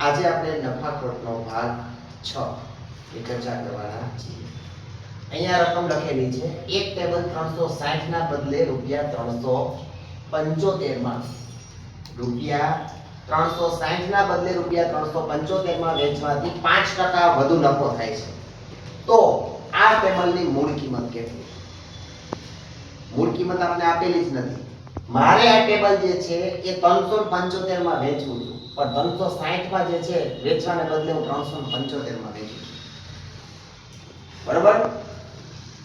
આજે આપણે નફાખોટનો ભાગ છ. એ ચર્ચા કરવાના છીએ. અહીંયા રકમ લખેલી છે, એક ટેબલ ત્રણસો સાઠ ના બદલે રૂપિયા ત્રણસો પંચોતેરમાં. રૂપિયા ત્રણસો સાઠ ના બદલે રૂપિયા ત્રણસો પંચોતેરમાં વેચવાથી પાંચ ટકા વધુ નફો થાય છે. તો આ ટેબલની મૂળ કિંમત કેટલી મૂળ કિંમત આપણે આપેલી જ નથી. મારે આ ટેબલ જે છે એ ત્રણસો પંચોતેરમાં વેચવું હતું પણ ત્રણસો સાહીઠમાં જે છે વેચવાને બદલે હું ત્રણસો પંચોતેરમાં વેચું બરોબર?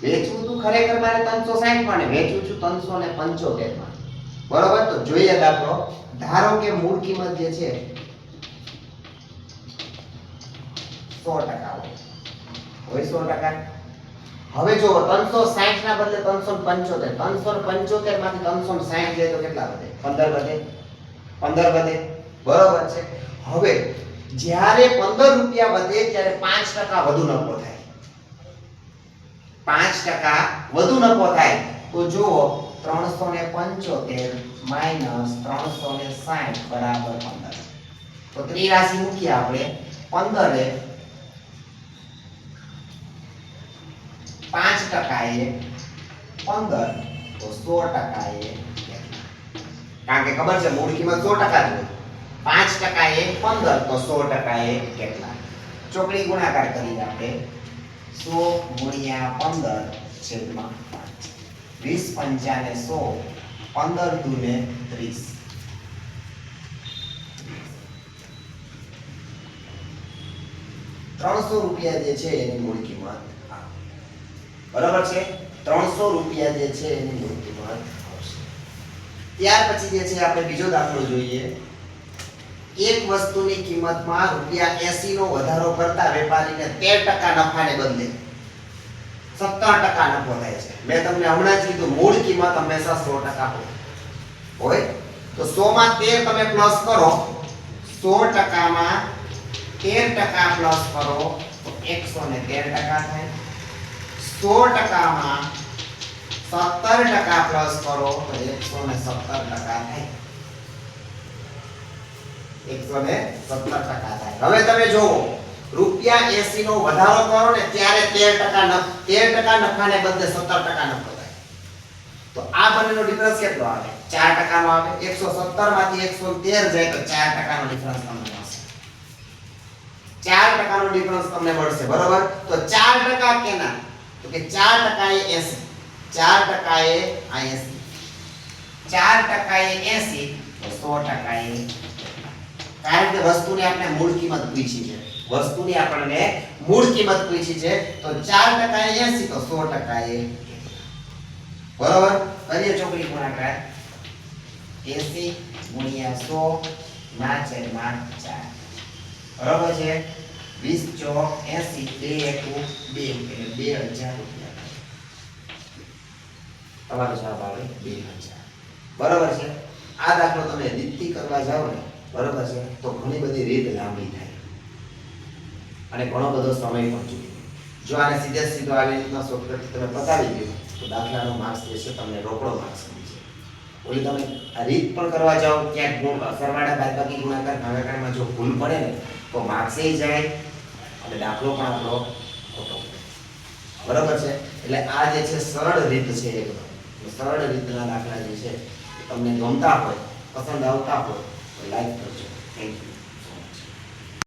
વેચવું તું ખરેખર મારે ત્રણસો સાહીઠમાં ને વેચું છું ત્રણસો ને પંચોતેરમાં. બરોબર? તો જોઈએ દાખલો ધારો કે મૂળ કિંમત જે છે, સો ટકા હોય. સો ટકા? હવે જો ત્રણસો સાઠ ના બદલે ત્રણસો પંચોતેર. ત્રણસો પંચોતેરમાંથી ત્રણસો સાઠ જાય તો કેટલા વધે? પંદર વધે? પંદર વધે? બરોબર છે? હવે જ્યારે પંદર રૂપિયા વધે ત્યારે પાંચ ટકા વધુ નફો થાય. પાંચ ટકા વધુ નફો થાય. તો જુઓ, ત્રણસો ને પંચોતેર માઇનસ ત્રણસો ને સાઠ બરાબર પંદર. તો ત્રિરાશી મૂકીએ આપણે. પંદરે પાંચ ટકાએ પંદર, તો સો ટકાએ એ કારણ કે ખબર છે, મૂળ કિંમત સો ટકા જ હોય. પાંચ ટકા એ પંદર તો સો ટકા એ કેટલા? ચોકડી ગુણાકાર કરી આપણે સો ગુણ્યા પંદર છેદમાં વીસ પંચાને સો પંદર દુને ત્રીસ. ત્રણસો રૂપિયા જે છે એની મૂળ કિંમત. બરાબર છે? ત્રણસો રૂપિયા જે છે એની મૂળ કિંમત આવશે. ત્યાર પછી જે છે આપણે બીજો દાખલો જોઈએ. એક વસ્તુની કિંમતમાં રૂપિયા 80 નો વધારો કરતા વેપારીને 13% નફાને બદલે 17% નફો થાય છે. મેં તમને હમણાં જ કીધું, મૂળ કિંમત હંમેશા 100% હોય. તો 100 માં 13 તમે પ્લસ કરો 100% માં 13% પ્લસ કરો, તો 113% થાય. સો ટકામાં સત્તર ટકા પ્લસ કરો, તો એકસો ને સત્તર ટકા થાય. એકસો ને સત્તર ટકા થાય. હવે તમે જોવો રૂપિયા એસી નો વધારો કરો ને ત્યારે તેર ટકા નફ તેર ટકા નફાને બદલે સત્તર ટકા નફો થાય. તો આ બંનેનો ડિફરન્સ કેટલો આવે? ચાર ટકાનો આવે. એકસો સત્તરમાંથી એકસો તેર જાય તો ચાર ટકાનો ડિફરન્સ તમને મળશે. ચાર ટકાનો ડિફરન્સ તમને મળશે, બરોબર? તો ચાર ટકા કેના? તો કે ચાર ટકાએ એસી. ચાર ટકાએ આ એસી. ચાર ટકાએ એસી, તો સો ટકાએ કારણ કે વસ્તુની આપણે મૂળ કિંમત પૂછી છે. વસ્તુની આપણને મૂળ કિંમત પૂછી છે, તો ચાર ટકાએ એસી તો સો એ બરોબર? કરીએ ચોકડી ગુણાકાર એસી ગુણ્યા સો ના છેદમાં ચાર. બરોબર છે? વીસ ચોક એસી, બે એકુ બે એટલે બે હજાર રૂપિયા. તમારો જવાબ આવે બે હજાર. બરોબર છે? આ દાખલો તમે રીતથી કરવા જાઓ ને બરોબર છે? તો ઘણી બધી રીત લાંબી થાય. અને ઘણો બધો સમય પણ જોઈએ. જો આને સીધે સીધો આવી રીતના શોર્ટકટ તમે પતાવી દો, તો દાખલાનો માર્ક્સ જે છે તમને રોકડો માર્ક્સ મળશે ઓલી તમે આ રીત પણ કરવા જાઓ, ક્યાંક ગુણ સરવાળા બાદબાકી ગુણાકાર ભાગાકારમાં જો ભૂલ પડે ને, તો માર્ક્સ જાય અને દાખલો પણ આપણો ખોટો બરાબર છે? એટલે આ જે છે સરળ રીત છે એકદમ સરળ રીતના દાખલા જે છે તમને ગમતા હોય, પસંદ આવતા હોય life project. Thank you.